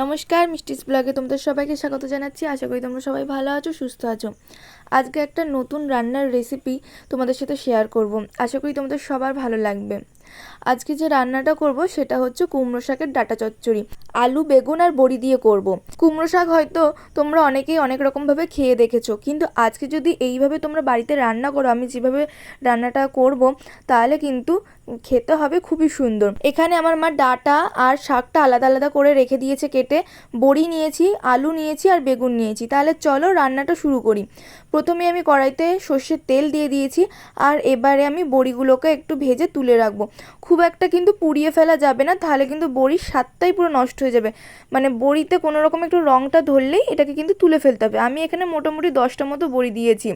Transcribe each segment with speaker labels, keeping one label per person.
Speaker 1: নমস্কার মিষ্টিস ব্লগে তোমাদের সবাইকে স্বাগত জানাচ্ছি। আশা করি তোমরা সবাই ভালো আছো, সুস্থ আছো। আজকে একটা নতুন রান্নার রেসিপি তোমাদের সাথে শেয়ার করব। আশা করি তোমাদের সবার ভালো লাগবে। আজকে যে রান্নাটা করব সেটা হচ্ছে কুমড়ো শাকের ডাটা চচ্চড়ি, আলু, বেগুন আর বড়ি দিয়ে করব। কুমড়ো শাক হয়তো তোমরা অনেকেই অনেক রকমভাবে খেয়ে দেখেছ, কিন্তু আজকে যদি এইভাবে তোমরা বাড়িতে রান্না করো, আমি যেভাবে রান্নাটা করব, তাহলে কিন্তু খেতে হবে খুবই সুন্দর। এখানে আমার মা ডাটা আর শাকটা আলাদা আলাদা করে রেখে দিয়েছে কেটে, বড়ি নিয়েছি, আলু নিয়েছি আর বেগুন নিয়েছি। তাহলে চলো রান্নাটা শুরু করি। প্রথমে আমি কড়াইতে সর্ষের তেল দিয়ে দিয়েছি আর এবারে আমি বড়িগুলোকে একটু ভেজে তুলে রাখব। খুব একটা কিন্তু পুড়িয়ে ফেলা যাবে না, তাহলে কিন্তু বড়ির স্বাদটাই পুরো নষ্ট হয়ে যাবে। মানে বড়িতে কোনো রকম একটু রঙটা ধরলেই এটাকে কিন্তু তুলে ফেলতে হবে। আমি এখানে মোটামুটি দশটা মতো বড়ি দিয়েছি।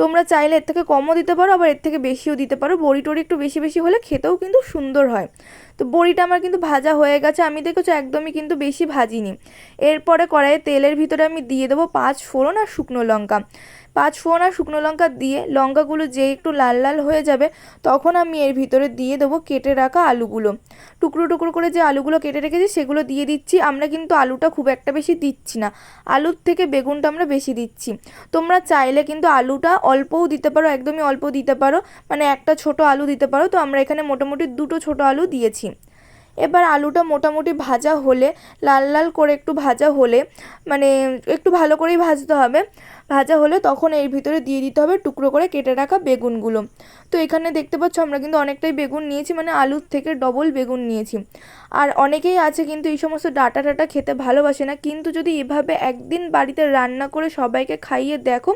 Speaker 1: তোমরা চাইলে এর থেকে কমও দিতে পারো, আবার এর থেকে বেশিও দিতে পারো। বড়ি টড়ি একটু বেশি বেশি হলে খেতেও কিন্তু সুন্দর হয়। তো বড়িটা আমার কিন্তু ভাজা হয়ে গেছে। আমি দেখেছ একদমই কিন্তু বেশি ভাজিনি। এরপরে কড়াইয়ে তেলের ভিতরে আমি দিয়ে দেবো পাঁচ ফোড়ন আর শুকনো লঙ্কা। পাঁচ ফোড়ন আর শুকনো লঙ্কা দিয়ে লঙ্কাগুলো যে একটু লাল লাল হয়ে যাবে, তখন আমি এর ভিতরে দিয়ে দেবো কেটে রাখা আলুগুলো। টুকরো টুকরো করে যে আলুগুলো কেটে রেখেছি, সেগুলো দিয়ে দিচ্ছি। আমরা কিন্তু আলুটা খুব একটা বেশি দিচ্ছি না। আলুর থেকে বেগুনটা আমরা বেশি দিচ্ছি। তোমরা চাইলে কিন্তু আলুটা অল্পও দিতে পারো, একদমই অল্প দিতে পারো। মানে একটা ছোট আলু দিতে পারো। তো আমরা এখানে মোটামুটি দুটো ছোট আলু দিয়েছি। এবার আলুটা মোটামুটি ভাজা হলে, লাল লাল করে একটু ভাজা হলে মানে একটু ভালো করেই ভাজতে হবে। ভাজা হলে তখন এর ভিতরে দিয়ে দিতে হবে টুকরো করে কেটে রাখা বেগুনগুলো। তো এখানে দেখতে পাচ্ছ আমরা কিন্তু অনেকটাই বেগুন নিয়েছি মানে আলুর থেকে ডবল বেগুন নিয়েছি। আর অনেকেই আছে কিন্তু এই সমস্ত ডাটা টাটা খেতে ভালোবাসে না, কিন্তু যদি এভাবে একদিন বাড়িতে রান্না করে সবাইকে খাইয়ে দেখো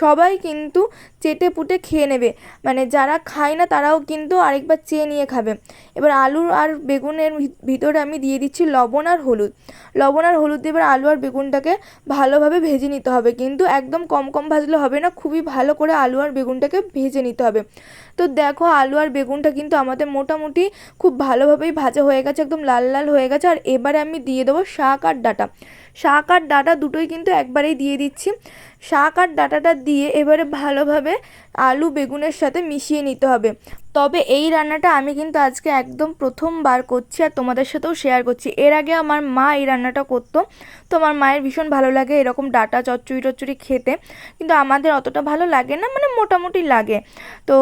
Speaker 1: সবাই কিন্তু চেটে পুটে খেয়ে নেবে। মানে যারা খায় না তারাও কিন্তু আরেকবার চেয়ে নিয়ে খাবে। এবার আলু আর বেগুনের ভিতরে আমি দিয়ে দিচ্ছি লবণ আর হলুদ। লবণ আর হলুদ দিয়ে এবার আলু আর বেগুনটাকে ভালোভাবে ভেজে নিতে হবে। কিন্তু একদম কম কম ভাজলে হবে না, খুবই ভালো করে আলু আর বেগুনটাকে ভেজে নিতে হবে। তো দেখো আলু আর বেগুনটা কিন্তু আমাদের মোটামুটি খুব ভালোভাবেই ভাজা হয়ে গেছে, একদম লাল লাল হয়ে গেছে। আর এবারে আমি দিয়ে দেবো শাক আর ডাটা। শাক আর ডাটা দুটোই কিন্তু একবারেই দিয়ে দিচ্ছি। শাক আর ডাটাটা দিয়ে এবারে ভালোভাবে আলু বেগুনের সাথে মিশিয়ে নিতে হবে। তবে এই রান্নাটা আমি কিন্তু আজকে একদম প্রথমবার করছি আর তোমাদের সাথেও শেয়ার করছি। এর আগে আমার মা এই রান্নাটা করতো। তো আমার মায়ের ভীষণ ভালো লাগে এরকম ডাটা চচ্চড়ি টচ্চড়ি খেতে। কিন্তু আমাদের অতটা ভালো লাগে না মানে মোটামুটি লাগে। তো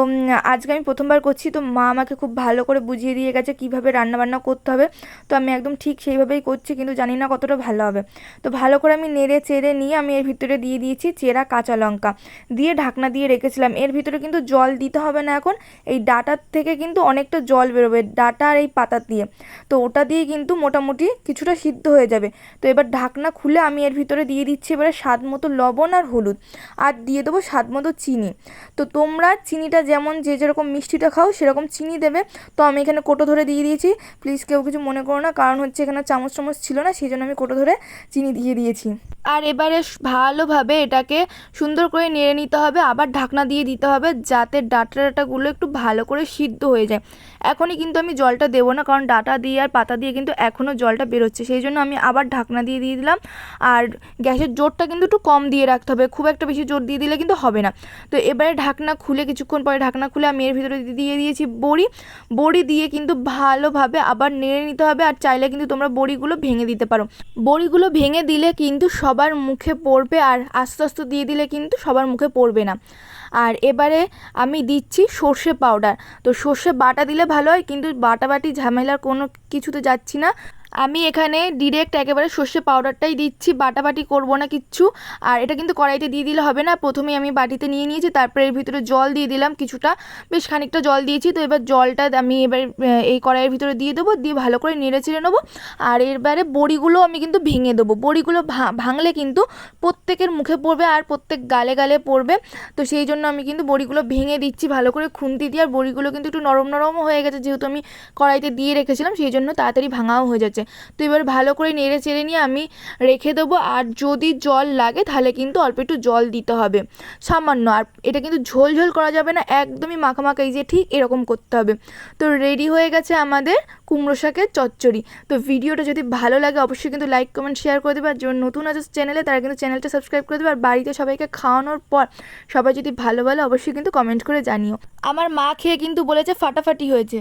Speaker 1: আজকে আমি প্রথমবার করছি। তো মা আমাকে খুব ভালো করে বুঝিয়ে দিয়ে গেছে কীভাবে রান্নাবান্না করতে হবে। তো আমি একদম ঠিক সেইভাবেই করছি, কিন্তু জানি না কতটা ভালো হবে। তো ভালো করে আমি নেড়ে চেড়ে নিয়ে আমি এর ভিতরে দিয়ে দিয়েছি। চেরা কাঁচা লঙ্কা দিয়ে ঢাকনা দিয়ে রেখেছিলাম। এর ভিতরে কিন্তু জল দিতে হবে না এখন। এই ডাটার থেকে কিন্তু অনেকটা জল বেরোবে ডাটা আর এই পাতা দিয়ে। তো ওটা দিয়ে কিন্তু মোটামুটি কিছুটা সিদ্ধ হয়ে যাবে। তো এবার ঢাকনা খুলে আমি এর ভিতরে দিয়ে দিচ্ছি এবারে স্বাদ মতো লবণ আর হলুদ। আর দিয়ে দেবো স্বাদ মতো চিনি। তো তোমরা চিনিটা যেমন যে যেরকম মিষ্টিটা খাও সেরকম চিনি দেবে। তো আমি এখানে কোটো ধরে দিয়ে দিয়েছি। প্লিজ কেউ কিছু মনে করো না, কারণ হচ্ছে এখানে চামচ চামচ ছিল না, সেই জন্য আমি কোটো ধরে চিনি দিয়ে দিয়েছি। আর এবারে ভালোভাবে এটাকে সুন্দর করে নেড়ে নিতে হবে, আবার ঢাকনা দিয়ে দিতে হবে যাতে ডাটা ডাটাগুলো একটু ভালো করে সিদ্ধ হয়ে যায়। এখনই কিন্তু আমি জলটা দেবো না, কারণ ডাটা দিয়ে আর পাতা দিয়ে কিন্তু এখনও জলটা বেরোচ্ছে, সেই জন্য আমি আবার ঢাকনা দিয়ে দিয়ে দিলাম। আর গ্যাসের জোরটা কিন্তু একটু কম দিয়ে রাখতে হবে, খুব একটা বেশি জোর দিয়ে দিলে কিন্তু হবে না। তো এবারে ঢাকনা খুলে, কিছুক্ষণ পরে ঢাকনা খুলে আমি এর ভিতরে দিয়ে দিয়েছি বড়ি। বড়ি দিয়ে কিন্তু ভালোভাবে আবার নেড়ে নিতে হবে, আর চাইলে কিন্তু তোমরা বড়িগুলো ভেঙে দিতে পারো। বড়িগুলো ভেঙে দিলে কিন্তু সবার মুখে পড়বে, আর আস্তে আস্তে দিয়ে দিলে কিন্তু সবার মুখে পড়বে না। আর এবারে আমি দিচ্ছি সর্ষে পাউডার। তো সর্ষে বাটা দিলে ভালো হয়, কিন্তু বাটাবাটি ঝামেলার কোনো কিছুতে যাচ্ছি না। আমি এখানে ডিরেক্ট একেবারে সর্ষে পাউডারটাই দিচ্ছি, বাটাবাটি করব না কিচ্ছু। আর এটা কিন্তু কড়াইতে দিয়ে দিলে হবে না প্রথমে আমি বাটিতে নিয়ে নিয়েছি, তারপরে এর ভিতরে জল দিয়ে দিলাম কিছুটা। বেশ খানিকটা জল দিয়েছি, তো এবার জলটা আমি এবার এই কড়াইয়ের ভিতরে দিয়ে দেবো, দিয়ে ভালো করে নেড়ে চেড়ে নেব। আর এরবারে বড়িগুলো আমি কিন্তু ভেঙে দেবো। বড়িগুলো ভাঙলে কিন্তু প্রত্যেকের মুখে পড়বে আর প্রত্যেক গালে গালে পড়বে। তো সেই জন্য আমি কিন্তু বড়িগুলো ভেঙে দিচ্ছি, ভালো করে খুন্তি দিয়ে। আর বড়িগুলো কিন্তু একটু নরম নরমও হয়ে গেছে, যেহেতু আমি কড়াইতে দিয়ে রেখেছিলাম, সেই জন্য তাড়াতাড়ি ভাঙাও হয়ে যাচ্ছে। তো এবার ভালো করে নেড়ে চেড়ে নিয়ে আমি রেখে দেবো। আর যদি জল লাগে, তাহলে কিন্তু অল্প একটু জল দিতে হবে। সামান্য। আর এটা কিন্তু ঝোল ঝোল করা যাবে না, একদমই মাখামাখা, এই যে ঠিক এরকম করতে হবে। তো রেডি হয়ে গেছে আমাদের কুমড়ো শাকের চচ্চড়ি। তো ভিডিওটা যদি ভালো লাগে, অবশ্যই কিন্তু লাইক, কমেন্ট, শেয়ার করে দেবে। আর যে নতুন আছে চ্যানেলে, তারা কিন্তু চ্যানেলটা সাবস্ক্রাইব করে দেবে। আর বাড়িতে সবাইকে খাওয়ানোর পর সবাই যদি ভালো ভালো অবশ্যই কিন্তু কমেন্ট করে জানিও। আমার মা খেয়ে কিন্তু বলেছে, ফাটাফাটি হয়েছে।